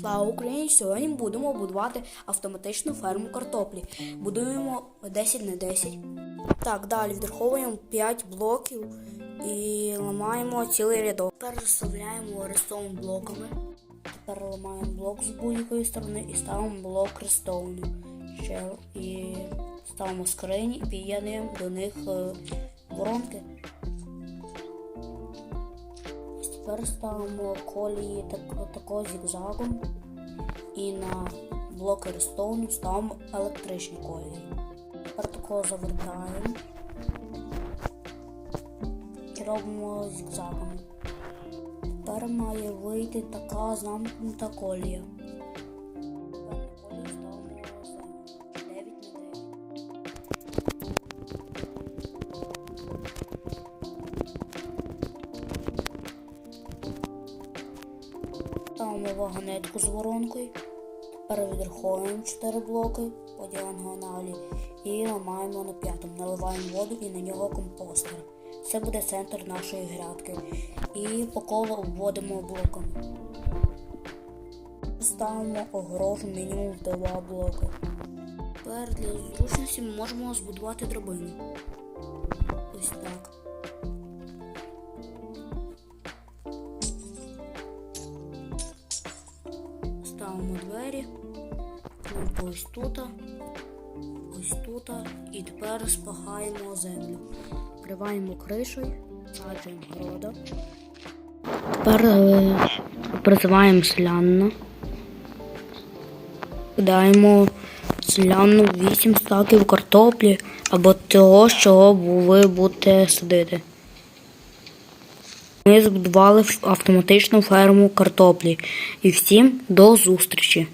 Слава Україні! Сьогодні будемо будувати автоматичну ферму картоплі. Будуємо 10 на 10. Так, далі відраховуємо 5 блоків і ламаємо цілий рядок. Тепер розставляємо рестовими блоками. Тепер ламаємо блок з будь-якої сторони і ставимо блок рестовний. Ще і ставимо скрині і під'єднуємо до них Ось Тепер ставимо колії так, такого зігзагом і на блоки рестовну ставимо електричні колії. Тепер такого завертаємо і робимо зігзагами. Тепер має вийти така замкнута колія. Ставимо вагонетку з воронкою. Тепер відраховуємо 4 блоки по діагоналі і ламаємо на п'ятому. Наливаємо воду і на нього компостер. Це буде центр нашої грядки. І по колу обводимо блоками. Ставимо огорожу мінімум в 2 блоки. Тепер для зручності ми можемо збудувати драбину. Ось так. Ставимо двері, кнопку ось тут, ось тут, і тепер спахаємо землю. Вкриваємо кришою, саджуємо города. Тепер е, призиваємо селянина. Кидаємо селяну 8 стаків картоплі або того, що ви будете садити. Ми збудували автоматичну ферму картоплі. І всім до зустрічі!